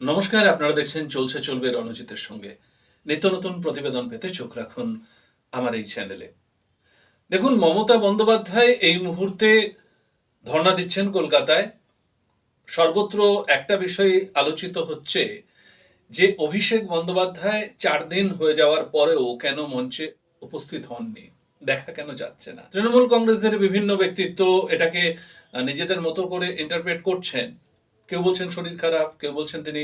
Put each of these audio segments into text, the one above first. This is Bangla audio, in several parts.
নমস্কার, আপনারা দেখছেন চলছে চলবে রণজিতের সঙ্গে। নিত্য নতুন প্রতিবেদন পেতে চোখ রাখুন আমার এই চ্যানেলে। দেখুন, মমতা বন্দ্যোপাধ্যায় এই মুহূর্তে ধর্ণা দিচ্ছেন কলকাতায়। সর্বত্র একটা বিষয় আলোচিত হচ্ছে যে, অভিষেক বন্দ্যোপাধ্যায় চার দিন হয়ে যাওয়ার পরেও কেন মঞ্চে উপস্থিত হননি? দেখা কেন যাচ্ছে না? তৃণমূল কংগ্রেসের বিভিন্ন ব্যক্তিত্ব এটাকে নিজেদের মতো করে ইন্টারপ্রেট করছেন। কেউ বলছেন শরীর খারাপ, কেউ বলছেন তিনি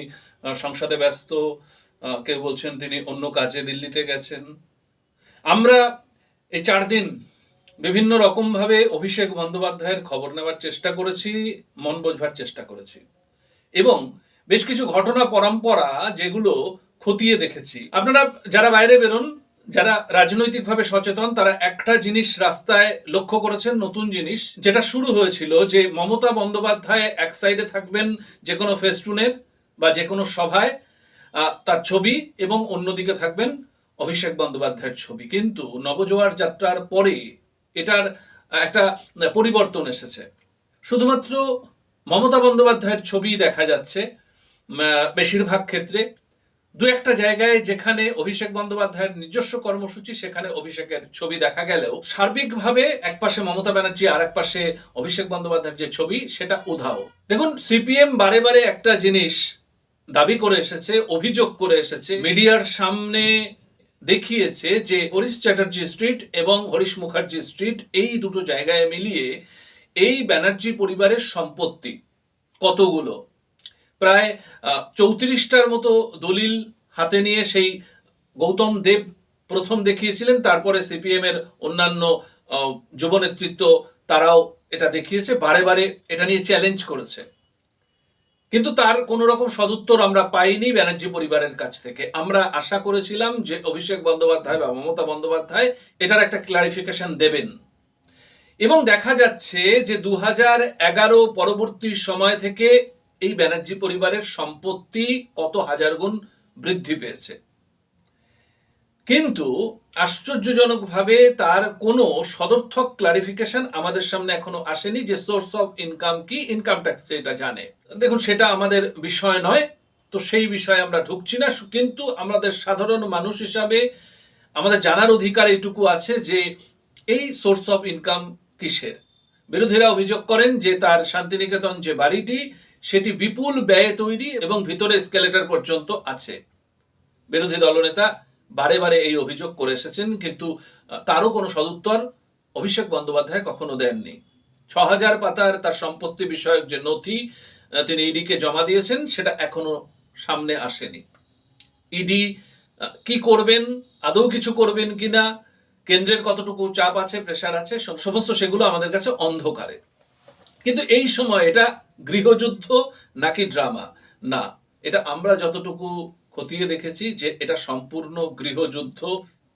সংসদে ব্যস্ত কেউ বলছেন তিনি অন্য কাজে দিল্লিতে গেছেন। আমরা এই চার দিন বিভিন্ন রকমভাবে অভিষেক বন্দ্যোপাধ্যায়ের খবর নেওয়ার চেষ্টা করেছি, মন বোঝবার চেষ্টা করেছি। এবং বেশ কিছু ঘটনা পরম্পরা যেগুলো খতিয়ে দেখেছি। আপনারা যারা বাইরে বেরোন যারা রাজনৈতিকভাবে সচেতন, তারা একটা জিনিস রাস্তায় লক্ষ্য করেছেন, নতুন জিনিস, যেটা শুরু হয়েছিল যে মমতা বন্দ্যোপাধ্যায় এক সাইডে থাকবেন যে কোনো ফেস্টুনের বা যে কোনো সভায় তার ছবি এবং অন্যদিকে থাকবেন অভিষেক বন্দ্যোপাধ্যায়ের ছবি। কিন্তু নবজোয়ার যাত্রার পরে এটার একটা পরিবর্তন এসেছে। শুধুমাত্র মমতা বন্দ্যোপাধ্যায়ের ছবি দেখা যাচ্ছে বেশিরভাগ ক্ষেত্রে। দু একটা জায়গায় যেখানে অভিষেক বন্দ্যোপাধ্যায়ের নিজস্ব কর্মসূচি, সেখানে অভিষেকের ছবি দেখা গেলেও সার্বিকভাবে এক পাশে মমতা ব্যানার্জি আর এক পাশে অভিষেক বন্দ্যোপাধ্যায়ের যে ছবি, সেটা উধাও। দেখুন, সিপিএম বারে বারে একটা জিনিস দাবি করে এসেছে, অভিযোগ করে এসেছে, মিডিয়ার সামনে দেখিয়েছে যে হরিশ চ্যাটার্জি স্ট্রিট এবং হরিশ মুখার্জি স্ট্রিট এই দুটো জায়গায় মিলিয়ে এই ব্যানার্জি পরিবারের সম্পত্তি কতগুলো? প্রায় চৌত্রিশটার মতো দলিল হাতে নিয়ে সেই গৌতম দেব প্রথম দেখিয়েছিলেন, তারপরে সিপিএম এর অন্যান্য যুব নেতৃত্ব তারাও এটা দেখিয়েছে, বারে বারে এটা নিয়ে চ্যালেঞ্জ করেছে। কিন্তু তার কোনো রকম সদুত্তর আমরা পাইনি ব্যানার্জি পরিবারের কাছ থেকে। আমরা আশা করেছিলাম যে অভিষেক বন্দ্যোপাধ্যায় বা মমতা বন্দ্যোপাধ্যায় এটার একটা ক্লারিফিকেশন দেবেন। এবং দেখা যাচ্ছে যে দু পরবর্তী সময় থেকে এই ব্যানার্জি পরিবারের সম্পত্তি কত হাজার গুণ বৃদ্ধি পেয়েছে। কিন্তু আশ্চর্যজনকভাবে তার কোনো সদর্থক ক্লারিফিকেশন আমাদের সামনে এখনও আসেনি যে সোর্স অফ ইনকাম কি ইনকাম ট্যাক্স এটা জানে। দেখুন, সেটা আমাদের বিষয় নয়, তো সেই বিষয়ে আমরা ঢুকছি না। কিন্তু আমাদের সাধারণ মানুষ হিসাবে আমাদের জানার অধিকার এইটুকু আছে যে এই সোর্স অফ ইনকাম কিসের? বিরোধীরা অভিযোগ করেন যে তার শান্তিনিকেতন যে বাড়িটি সেটি বিপুল ব্যয়ে তৈরি এবং ভিতরে স্কেলেটর পর্যন্ত আছে। বিরোধী দলনেতা বারে বারে এই অভিযোগ করে এসেছেন, কিন্তু তারও কোনো সদুত্তর অভিষেক বন্দ্যোপাধ্যায় কখনো দেননি। ছ হাজার পাতার তার সম্পত্তি বিষয়ক যে নথি তিনি ইডিকে জমা দিয়েছেন, সেটা এখনও সামনে আসেনি। ইডি কি করবেন, আদৌ কিছু করবেন কিনা, কেন্দ্রের কতটুকু চাপ আছে, প্রেশার আছে সমস্ত সেগুলো আমাদের কাছে অন্ধকারে। কিন্তু এই সময় এটা গৃহযুদ্ধ নাকি ড্রামা? না, এটা আমরা যতটুকু খতিয়ে দেখেছি যে এটা সম্পূর্ণ গৃহযুদ্ধ।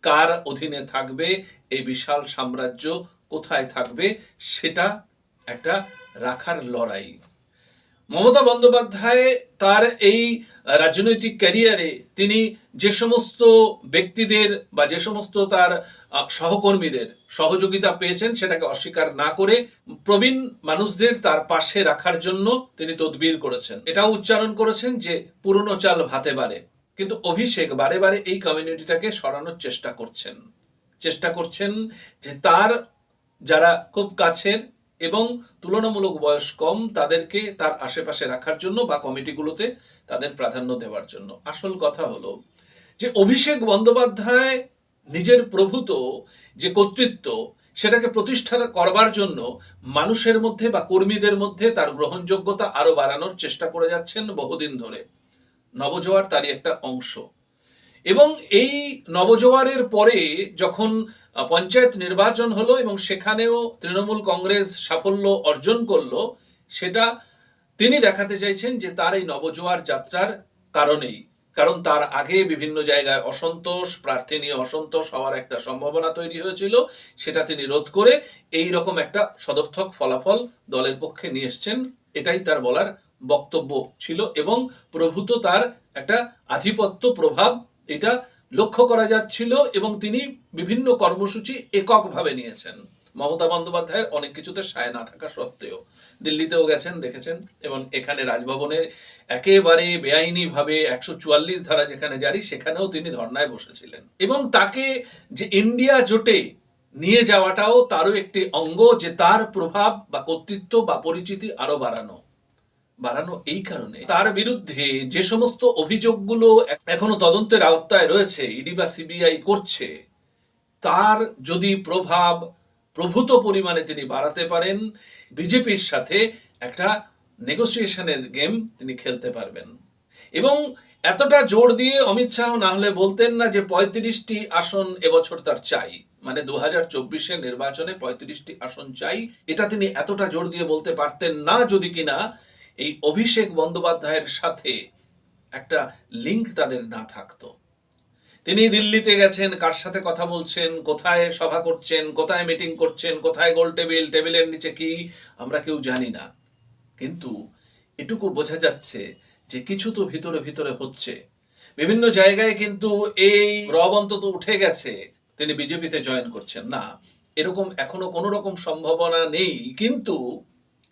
কার অধীনে থাকবে? এই বিশাল সাম্রাজ্য কোথায় থাকবে? সেটা একটা রাখার লড়াই। মমতা বন্দ্যোপাধ্যায় তার এই রাজনৈতিক ক্যারিয়ারে তিনি যে সমস্ত ব্যক্তিদের বা যে সমস্ত তার সহকর্মীদের সহযোগিতা পেয়েছেন সেটাকে অস্বীকার না করে প্রবীণ মানুষদের তার পাশে রাখার জন্য তিনি তদবির করেছেন। এটাও উচ্চারণ করেছেন যে পুরনো চাল ভাতে বারে কিন্তু অভিষেক বারে বারে এই কমিউনিটিটাকে সরানোর চেষ্টা করছেন। চেষ্টা করছেন যে তার যারা খুব কাছের এবং তুলনামূলক বয়স কম তাদেরকে তার আশেপাশে রাখার জন্য বা কমিটিগুলোতে তাদের প্রাধান্য দেওয়ার জন্য। আসল কথা হলো যে অভিষেক বন্দ্যোপাধ্যায় নিজের প্রভূত যে কর্তৃত্ব, সেটাকে প্রতিষ্ঠা করবার জন্য মানুষের মধ্যে বা কর্মীদের মধ্যে তার গ্রহণযোগ্যতা আরও বাড়ানোর চেষ্টা করে যাচ্ছেন বহুদিন ধরে। নবজোয়ার তারই একটা অংশ। এবং এই নবজোয়ারের পরে যখন পঞ্চায়েত নির্বাচন হলো এবং সেখানেও তৃণমূল কংগ্রেস সাফল্য অর্জন করল, সেটা তিনি দেখাতে চাইছেন যে তার এই নবজোয়ার যাত্রার কারণেই। কারণ তার আগে বিভিন্ন জায়গায় অসন্তোষ, প্রার্থী নিয়ে অসন্তোষ হওয়ার একটা সম্ভাবনা তৈরি হয়েছিল, সেটা তিনি রোধ করে এই রকম একটা সদর্থক ফলাফল দলের পক্ষে নিয়ে এসছেন, এটাই তার বলার বক্তব্য ছিল এবং প্রভূত তার একটা আধিপত্য প্রভাব, এটা লক্ষ্য করা যাচ্ছিল এবং তিনি বিভিন্ন কর্মসূচি এককভাবে নিয়েছেন। মমতা বন্দ্যোপাধ্যায়ের অনেক কিছুতে সায় না থাকা সত্ত্বেও দিল্লিতেও গেছেন, দেখেছেন, এবং এখানে রাজভবনে একেবারে বেআইনি ভাবে একশো চুয়াল্লিশ ধারা যেখানে জারি, সেখানেও তিনি ধর্নায় বসেছিলেন। এবং তাকে যে ইন্ডিয়া জোটে নিয়ে যাওয়াটাও তারও একটি অঙ্গ যে তার প্রভাব বা কর্তৃত্ব বা পরিচিতি আরও বাড়ানো। বাড়ানো এই কারণে। তার বিরুদ্ধে যে সমস্ত অভিযোগগুলো এখনও তদন্তের আওতায় রয়েছে, ইডি বা সিবিআই করছে, তার যদি প্রভাব প্রভূত পরিমাণে তিনি বাড়াতে পারেন, বিজেপির সাথে একটা নেগোসিয়েশনের গেম তিনি খেলতে পারবেন। এবং এতটা জোর দিয়ে অমিত শাহ না হলে বলতেন না যে পঁয়ত্রিশটি আসন এবছর তার চাই। মানে দু হাজার চব্বিশের নির্বাচনে পঁয়ত্রিশটি আসন চাই, এটা তিনি এতটা জোর দিয়ে বলতে পারতেন না যদি কিনা এই অভিষেক বন্দ্যোপাধ্যায়ের সাথে একটা লিঙ্ক তাদের না থাকতো। তিনি দিল্লিতে গেছেন, কার সাথে কথা বলছেন, কোথায় সভা করছেন, কোথায় মিটিং করছেন, কোথায় গোল টেবিল টেবিলের নিচে কি, আমরা কেউ জানি না। কিন্তু এটুকু বোঝা যাচ্ছে যে কিছু তো ভিতরে ভিতরে হচ্ছে। বিভিন্ন জায়গায় কিন্তু এই রব অন্তত উঠে গেছে, তিনি বিজেপিতে জয়েন করছেন। না, এরকম এখনও কোনো রকম সম্ভাবনা নেই। কিন্তু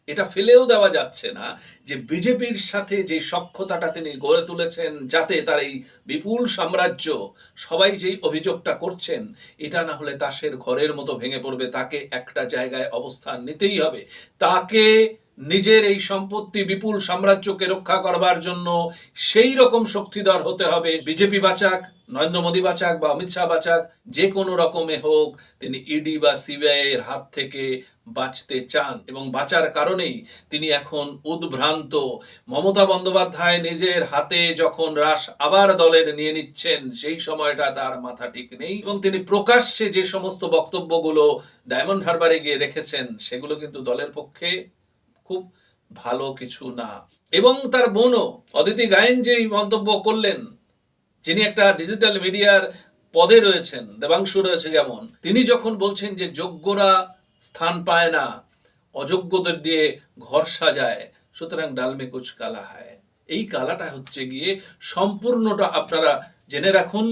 এটা ফেলেও দেওয়া যাচ্ছে না যে বিজেপির সাথে যে সক্ষতাটা তিনি গড়ে তুলেছেন, যাতে তার এই বিপুল সাম্রাজ্য সবাই যেই অভিযোগটা করছেন, এটা না হলে তাসের ঘরের মতো ভেঙে পড়বে, তাকে একটা জায়গায় অবস্থান নিতেই হবে। তাকে নিজের এই সম্পত্তি বিপুল সাম্রাজ্যকে রক্ষা করবার জন্য সেই রকম শক্তিধর হতে হবে। বিজেপি বাঁচাক, নরেন্দ্র মোদী বাঁচাক বা অমিত শাহ বাঁচাক, যে কোনো রকমে হোক, তিনি ইডি বা সিবিআই এর হাত থেকে বাঁচতে চান এবং বাঁচার কারণেই তিনি এখন উদ্ভ্রান্ত। মমতা বন্দ্যোপাধ্যায় নিজের হাতে যখন রাস আবার দলের নিয়ে নিচ্ছেন, সেই সময়টা তার মাথা ঠিক নেই এবং তিনি প্রকাশ্যে যে সমস্ত বক্তব্যগুলো ডায়মন্ড হারবারে গিয়ে রেখেছেন, সেগুলো কিন্তু দলের পক্ষে খুব ভালো কিছু না। এবং তার বোনও, অদিতি গায়েন যে মন্তব্য করলেন, যিনি একটা ডিজিটাল মিডিয়ার পদে রয়েছেন, দেবাংশু রয়েছে যেমন, তিনি যখন বলছেন যে যোগ্যরা স্থান পায় না, অযোগ্যদের দিয়ে ঘর সাজায়, সুতরাং ডালমে কুচ কালা হয়। এই কালাটা হচ্ছে গিয়ে সম্পূর্ণটা আপনারা জেনে রাখুন,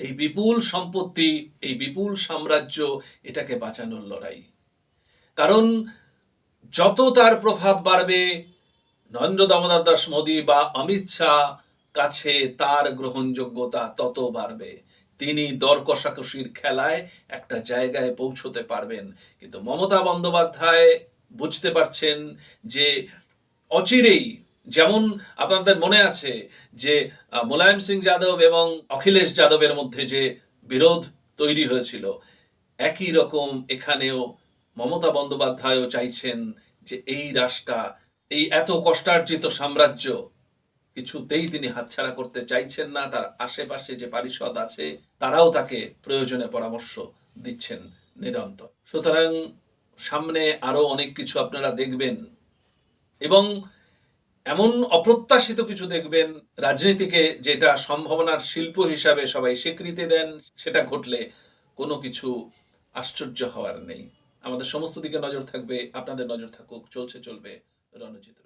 এই বিপুল সম্পত্তি, এই বিপুল সাম্রাজ্য, এটাকে বাঁচানোর লড়াই। কারণ যত তার প্রভাব বাড়বে, নরেন্দ্র দামোদর দাস মোদী বা অমিত শাহ কাছে তার গ্রহণযোগ্যতা তত বাড়বে। তিনি দর কষাকষির খেলায় একটা জায়গায় পৌঁছতে পারবেন। কিন্তু মমতা বন্দ্যোপাধ্যায় বুঝতে পারছেন যে অচিরেই, যেমন আপনাদের মনে আছে যে মুলায়ম সিং যাদব এবং অখিলেশ যাদবের মধ্যে যে বিরোধ তৈরি হয়েছিল, একই রকম এখানেও মমতা বন্দ্যোপাধ্যায়ও চাইছেন যে এই রাষ্ট্রটা, এই এত কষ্টার্জিত সাম্রাজ্য, কিছুতেই তিনি হাতছাড়া করতে চাইছেন না, তার আশেপাশে যে পারিষদ আছে, তারাও তাকে প্রয়োজনে পরামর্শ দিচ্ছেন নিরন্তর। সুতরাং সামনে আরও অনেক কিছু আপনারা দেখবেন এবং এমন অপ্রত্যাশিত কিছু দেখবেন, রাজনীতিকে যেটা সম্ভাবনার শিল্প হিসাবে সবাই স্বীকৃতি দেন, সেটা ঘটলে কোনো কিছু আশ্চর্য হওয়ার নেই। আমাদের সমস্ত দিকে নজর থাকবে আপনাদের নজর থাকুক চলছে চলবে রণজিৎ।